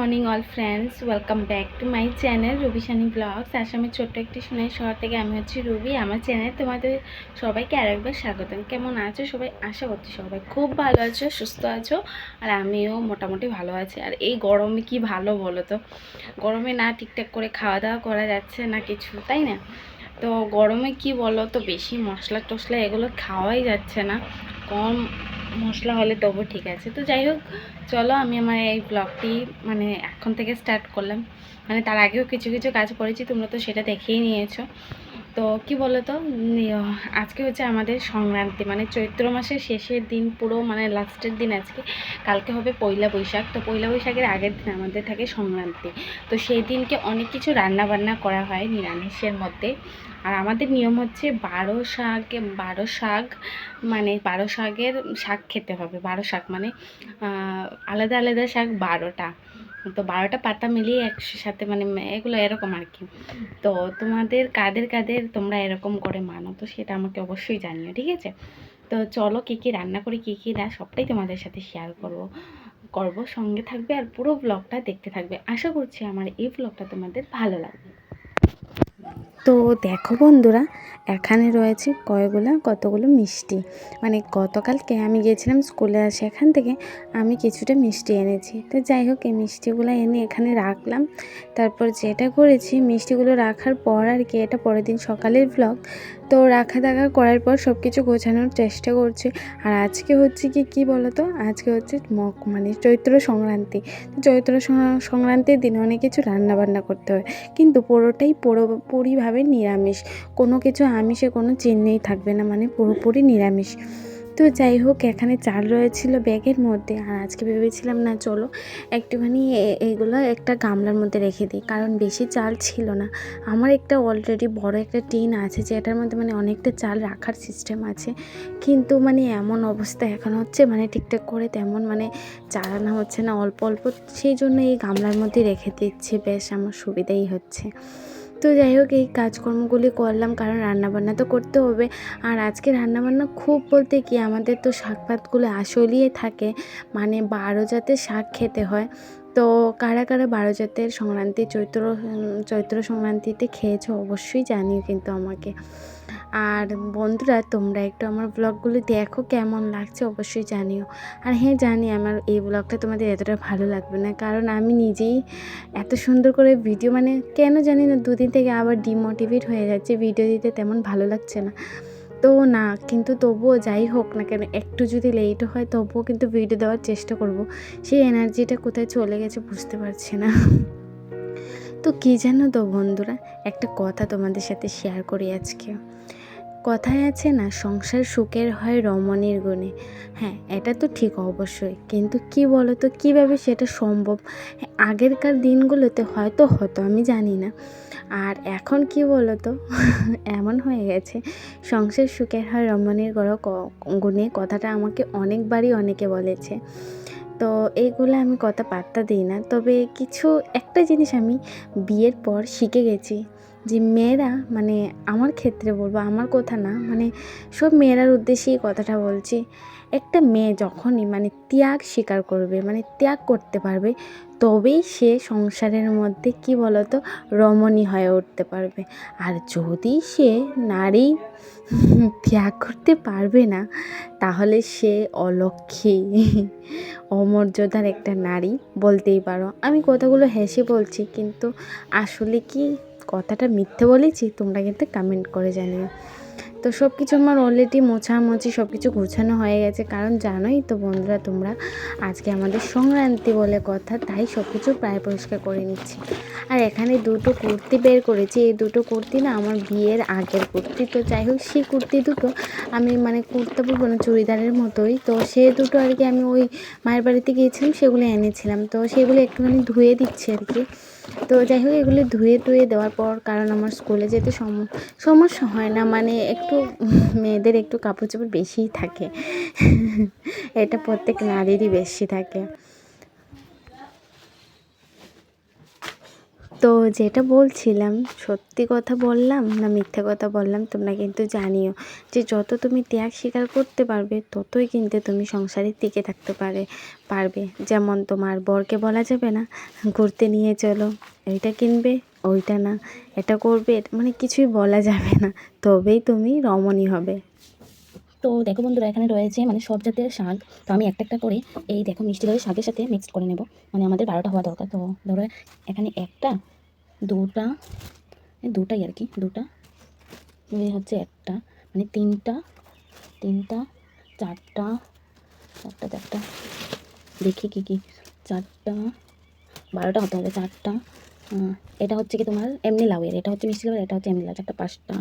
Morning all friends welcome back to my channel Ruby Sunny vlogs আসামের ছোট্ট একটি সোনাই শহর থেকে আমি হচ্ছি রুবি। আমার চ্যানেলে তোমাদের সবাইকে আরেকবার স্বাগতম। কেমন আছো সবাই? আশা করছি সবাই খুব ভালো আছো, সুস্থ আছো, আর আমিও মোটামুটি ভালো আছি। আর এই গরমে কি ভালো বলো তো? গরমে না ঠিকঠাক করে খাওয়া দাওয়া করা যাচ্ছে না কিছু, তাই না? তো গরমে কি বলো তো, বেশি মশলা টশলা এগুলো খাওয়াই যাচ্ছে না। কম মশলা হলে তবু ঠিক আছে। তো যাই হোক, চলো আমি আমার এই ব্লগটি মানে এখন থেকে স্টার্ট করলাম। মানে তার আগেও কিছু কিছু কাজ করেছি, তোমরা তো সেটা দেখেই নিয়েছো। তো কি বলো তো আজকে হচ্ছে আমাদের সংক্রান্তি মানে চৈত্র মাসের শেষের দিন, পুরো মানে লাস্টের দিন আজকে। কালকে হবে পয়লা বৈশাখ, তো পয়লা বৈশাখের আগের দিন আমাদের থাকে সংক্রান্তি। তো সেই দিনকে অনেক কিছু রান্না বান্না করা হয় নিরামিষের মধ্যে। আর আমাদের নিয়ম হচ্ছে বারো শাক বারো শাক মানে বারো শাকের শাক খেতে হবে। বারো শাক মানে আলাদা আলাদা শাক বারোটা। তো বারোটা পাতা মিলিয়ে একসাথে মানে এগুলো এরকম আর কি। তো তোমাদের কাদের কাদের তোমরা এরকম করে মানো, তো সেটা আমাকে অবশ্যই জানিও, ঠিক আছে? তো চলো কী কী রান্না করি, কী কী না, সবটাই তোমাদের সাথে শেয়ার করব। করব, সঙ্গে থাকবে আর পুরো ব্লগটা দেখতে থাকবে। আশা করছি আমার এই ব্লগটা তোমাদের ভালো লাগবে। তো দেখো বন্ধুরা, এখানে রয়েছে কয়গুলো কতগুলো মিষ্টি। মানে গতকালকে আমি গিয়েছিলাম স্কুলে আসে এখান থেকে, আমি কিছুটা মিষ্টি এনেছি। তো যাই হোক, এই মিষ্টিগুলো এনে এখানে রাখলাম। তারপর যেটা করেছি, মিষ্টিগুলো রাখার পর আর কি, এটা পরের দিন সকালের ব্লগ তো রাখা দেখা করার পর সব কিছু গোছানোর চেষ্টা করছি। আর আজকে হচ্ছে কি কি বলতো? আজকে হচ্ছে মক মানে চৈত্র সংক্রান্তি। তো চৈত্র সংক্রান্তির দিনে অনেক কিছু রান্না বান্না করতে হয়। কিন্তু পুরোটাই পুরোপুরিভাবে নিরামিষ। কোনো কিছু আমিষে কোনো চিহ্নেই থাকবে না মানে পুরোপুরি নিরামিষ। তো যাই হোক, এখানে চাল রয়েছিল ব্যাগের মধ্যে। আর আজকে ভেবেছিলাম না, চলো একটুখানি এ- এইগুলো একটা গামলার মধ্যে রেখে দিই, কারণ বেশি চাল ছিল না। আমার একটা অলরেডি বড় একটা টিন আছে, যেটার মধ্যে মানে অনেকটা চাল রাখার সিস্টেম আছে। কিন্তু মানে এমন অবস্থা এখন হচ্ছে মানে ঠিকঠাক করে তেমন মানে চালানো হচ্ছে না, অল্প অল্প। সেই জন্য এই গামলার মধ্যে রেখে দিচ্ছে, বেশ আমার সুবিধাই হচ্ছে। তো যাই হোক, এই কাজকর্মগুলি করলাম, কারণ রান্নাবান্না তো করতে হবে। আর আজকে রান্নাবান্না খুব বলতে কি, আমাদের তো শাকপাতগুলো পাতগুলো আসলিয়ে থাকে মানে বারো জাতের শাক খেতে হয়। তো কারা কারা বারো জাতের সংক্রান্তি, চৈত্র চৈত্র সংক্রান্তিতে খেয়েছো অবশ্যই জানিও কিন্তু আমাকে। আর বন্ধুরা, তোমরা একটু আমার ব্লগগুলো দেখো কেমন লাগছে অবশ্যই জানিও। আর হ্যাঁ জানি আমার এই ব্লগটা তোমাদের এতটা ভালো লাগবে না, কারণ আমি নিজেই এত সুন্দর করে ভিডিও মানে কেন জানি না, দুদিন থেকে আবার ডিমোটিভেট হয়ে যাচ্ছে ভিডিও দিতে তেমন ভালো লাগছে না। তো না কিন্তু তবুও যাই হোক না কেন একটু যদি লেট হয় তবুও কিন্তু ভিডিও দেওয়ার চেষ্টা করব। সেই এনার্জিটা কোথায় চলে গেছে বুঝতে পারছি না। তো কী জানো তো বন্ধুরা একটা কথা তোমাদের সাথে শেয়ার করি আজকে। কথায় আছে না সংসার সুখের হয় রমণীর গুণে। হ্যাঁ এটা তো ঠিক অবশ্যই কিন্তু কি বলো তো কীভাবে সেটা সম্ভব? হ্যাঁ, আগেরকার দিনগুলোতে হয়তো হতো আমি জানি না। আর এখন কি বলো তো এমন হয়ে গেছে। সংসার সুখের হয় রমণীর গড় গুণে কথাটা আমাকে অনেকবারই অনেকে বলেছে। তো এইগুলো আমি কথা পাত্তা দিই না। তবে কিছু একটা জিনিস আমি বিয়ের পর শিখে গেছি। যে মেয়েরা মানে আমার ক্ষেত্রে বলব, আমার কথা না মানে সব মেয়েরার উদ্দেশ্যেই কথাটা বলছি, একটা মেয়ে যখনই মানে ত্যাগ স্বীকার করবে মানে ত্যাগ করতে পারবে, তবেই সে সংসারের মধ্যে কি বলতো, রমণী হয়ে উঠতে পারবে। আর যদি সে নারী ত্যাগ করতে পারবে না, তাহলে সে অলক্ষী অমর্যাদার একটা নারী বলতেই পারো। আমি কথাগুলো হেসে বলছি, কিন্তু আসলে কি কথাটা মিথ্যে বলেছি, তোমরা কিন্তু কমেন্ট করে জানিও। তো সব কিছু আমার অলরেডি মোছামুছি সব কিছু গোছানো হয়ে গেছে। কারণ জানোই তো বন্ধুরা, তোমরা আজকে আমাদের সংক্রান্তি বলে কথা, তাই সব কিছু প্রায় পরিষ্কার করে নিচ্ছি। আর এখানে দুটো কুর্তি বের করেছি। এই দুটো কুর্তি না আমার বিয়ের আগের কুর্তি। তো যাই হোক, সেই কুর্তি দুটো আমি মানে কুর্তা বলব না, চুড়িদারের মতোই। তো সে দুটো আর কি আমি ওই মায়ের বাড়িতে গিয়েছিলাম, সেগুলো এনেছিলাম। তো সেগুলো একটুখানি ধুয়ে দিচ্ছি আর কি। তো যাই হোক এগুলো ধুয়ে টুয়ে দেওয়ার পর, কারণ আমার স্কুলে যেতে সম- সমস্যা হয় না মানে একটু মেয়েদের একটু কাপড় চোপড় বেশিই থাকে। এটা প্রত্যেক নারীরই বেশি থাকে। তো যেটা বলছিলাম, সত্যি কথা বললাম না মিথ্যে কথা বললাম, তোমরা কিন্তু জানিও যে যত তুমি ত্যাগ স্বীকার করতে পারবে, ততই কিন্তু তুমি সংসারে টিকে থাকতে পারে, পারবে। যেমন তোমার বরকে বলা যাবে না, ঘুরতে নিয়ে চলো, এইটা কিনবে, ওইটা না, এটা করবে মানে কিছুই বলা যাবে না, তবেই তুমি রমণী হবে। তো দেখো বন্ধুরা, এখানে রয়েছে মানে সব জাতের শাক। তো আমি একটা একটা করে এই দেখো মিষ্টি দই শাকের সাথে মিক্সড করে নেব। মানে আমাদের বারোটা হওয়া দরকার। তো ধরো এখানে একটা, দুটা দুটাই আর কি, দুটা হচ্ছে একটা মানে তিনটা তিনটা, চারটা চারটা চারটা। দেখি কি কি, চারটা, বারোটা হতে হবে, চারটা। এটা হচ্ছে কি তোমার এমনি লাউয়ের, এটা হচ্ছে মিষ্টি লাউয়ের, এটা হচ্ছে এমনি লাউ চারটা, পাঁচটা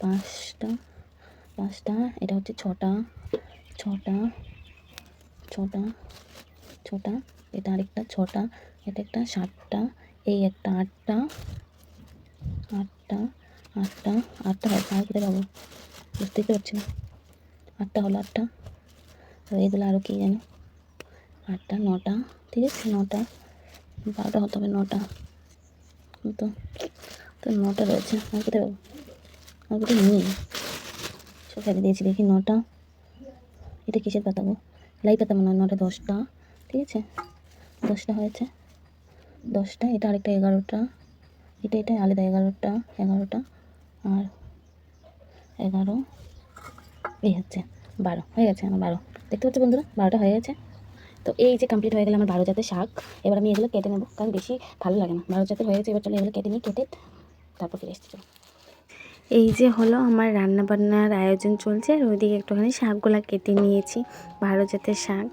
পাঁচটা পাঁচটা, এটা হচ্ছে ছটা ছটা ছটা ছটা, এটা আরেকটা, ছটা, এটা একটা, সাতটা, এই একটা, আটটা আটটা আটটা আটটা হয়, আর কোথায় পাবো? বুঝতেই পারছি না আটটা হলো আটটা, তো এগুলো আরও কী জানো? আটটা, নটা, ঠিক আছে, নটা, বারোটা হতে হবে, নটা তো তো নটা রয়েছে, আর কোথায় পাবো? আর কোথায় নেই? সব ফেলে দিয়েছি, দেখি নটা। এটা কিসের পাতা গো? লাই পাতা মনে হয়, নটা দশটা। ঠিক আছে? দশটা হয়েছে। দশটা, এটা আরেকটা এগারোটা। এটা এটা আলাদা এগারোটা এগারোটা। আর এগারো, এই হচ্ছে বারো। হয়ে গেছে আমার বারো। দেখতে পাচ্ছ বন্ধুরা? বারোটা হয়ে গেছে। তো এই যে কমপ্লিট হয়ে গেলে আমার বারো জাতের শাক। এবার আমি এগুলো কেটে নেব। কারণ বেশি ভালো লাগে না। বারো জাতের হয়ে গেছে, এবার চলো এগুলো কেটে নিই, কেটে তারপর ফিরে এসেছি। এই যে হলো আমার রান্না বান্নার আয়োজন চলছে আর ওইদিকে একটুখানি শাকগুলো কেটে নিয়েছি ভালো জাতের শাক।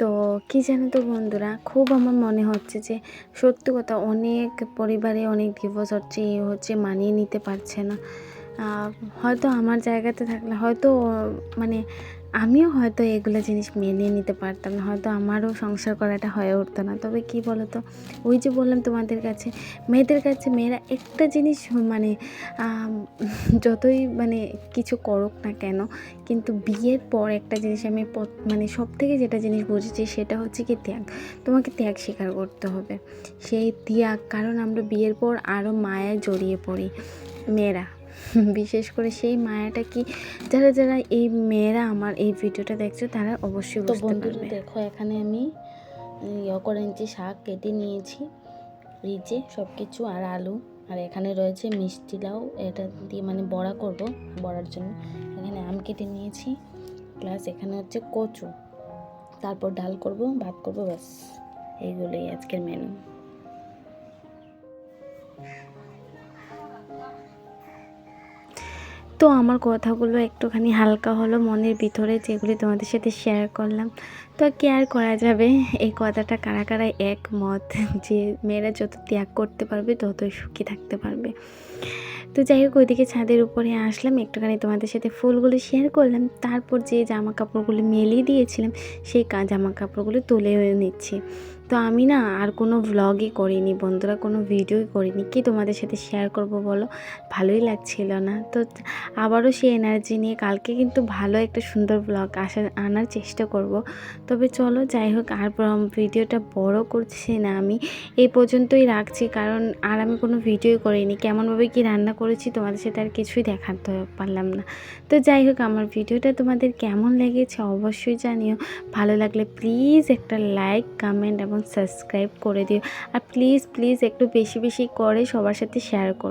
তো কি জানো তো বন্ধুরা, খুব আমার মনে হচ্ছে যে সত্যি কথা অনেক পরিবারে অনেক ডিভোর্স হচ্ছে, এ হচ্ছে মানিয়ে নিতে পারছে না। হয়তো আমার জায়গাতে থাকলে হয়তো মানে আমিও হয়তো এগুলো জিনিস মেনে নিতে পারতাম না, হয়তো আমারও সংসার করাটা হয়ে উঠতো না। তবে কি বলো তো ওই যে বললাম তোমাদের কাছে, মেয়েদের কাছে মেয়েরা একটা জিনিস মানে যতই মানে কিছু করুক না কেন, কিন্তু বিয়ের পর একটা জিনিস আমি মানে সব থেকে যেটা জিনিস বুঝেছি সেটা হচ্ছে কি ত্যাগ। তোমাকে ত্যাগ স্বীকার করতে হবে। সেই ত্যাগ, কারণ আমরা বিয়ের পর আরও মায়ায় জড়িয়ে পড়ি মেয়েরা। বিশেষ করে সেই মায়াটা কি? যারা যারা এই মেয়েরা আমার এই ভিডিওটা দেখছ তারা অবশ্যই তো বন্ধুরা দেখো এখানে আমি ইয়ে করে শাক কেটে নিয়েছি রিজে সব কিছু আর আলু। আর এখানে রয়েছে মিষ্টি লাউ এটা দিয়ে মানে বড়া করব বড়ার জন্য। এখানে আম কেটে নিয়েছি প্লাস এখানে হচ্ছে কচু। তারপর ডাল করব ভাত করব ব্যাস। এইগুলোই আজকের মেনু তো আমার কথাগুলো একটুখানি হালকা হলো মনের ভিতরে যেগুলি তোমাদের সাথে শেয়ার করলাম। তো কি আর করা যাবে? এই কথাটা কারা কারা একমত যে মেয়েরা যত ত্যাগ করতে পারবে, ততই সুখী থাকতে পারবে। তো যাই হোক, ওইদিকে ছাদের উপরে আসলাম, একটুখানি তোমাদের সাথে ফুলগুলো শেয়ার করলাম। তারপর যে জামা কাপড়গুলো মেলিয়ে দিয়েছিলাম, সেই জামা কাপড়গুলো তুলে নিচ্ছি। তো আমি না আর কোনো ভ্লগই করিনি বন্ধুরা, কোনো ভিডিওই করিনি। কি তোমাদের সাথে শেয়ার করব বলো? ভালোই লাগছিল না। তো আবারও সেই এনার্জি নিয়ে কালকে কিন্তু ভালো একটা সুন্দর ব্লগ আসা, আনার চেষ্টা করব। তবে চলো যাই হোক, আর ভিডিওটা বড় করছি না আমি। এই পর্যন্তই রাখছি, কারণ আর আমি কোনো ভিডিওই করিনি। কেমনভাবে কি রান্না করেছি তোমাদের সাথে আর কিছুই দেখাতে পারলাম না। তো যাই হোক, আমার ভিডিওটা তোমাদের কেমন লেগেছে অবশ্যই জানিও। ভালো লাগলে প্লিজ একটা লাইক কমেন্ট এবং সাবস্ক্রাইব করে দিও। আর প্লিজ প্লিজ একটু বেশি বেশি করে সবার সাথে শেয়ার করো।